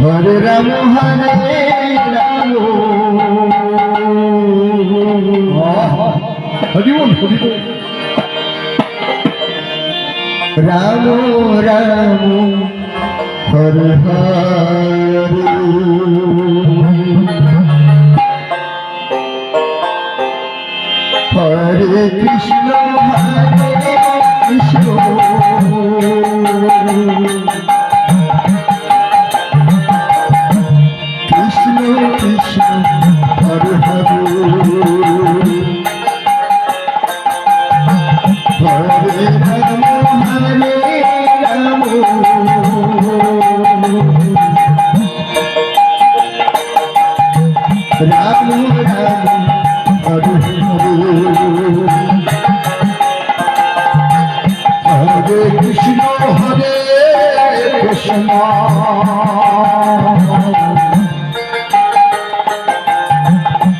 হরে Ram হরে Ram হরিবল হরিবল Ram Ram Hare Hare Hare Krishna হরে Krishna.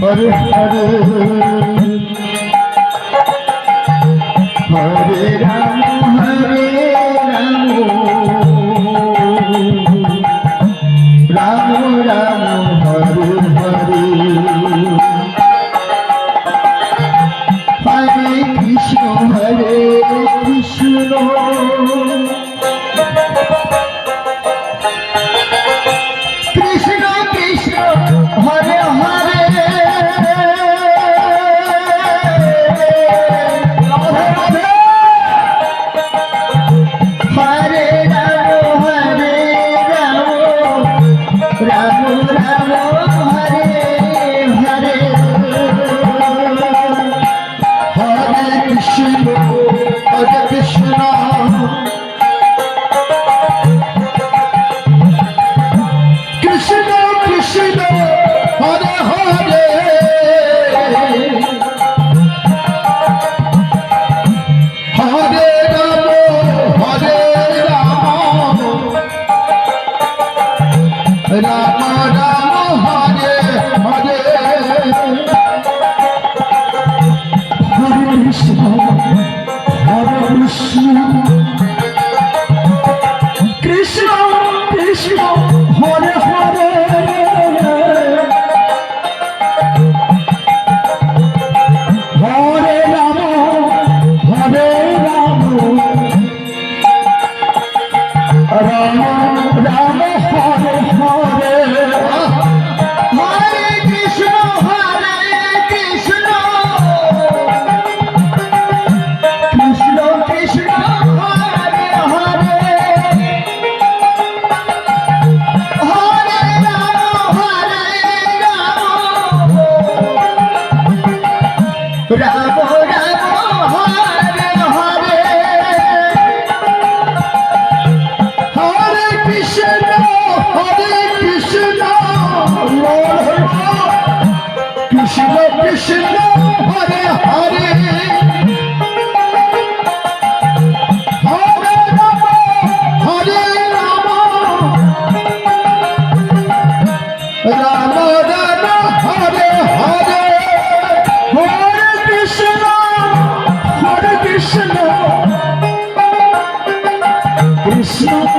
Hare Hare Hare Ram.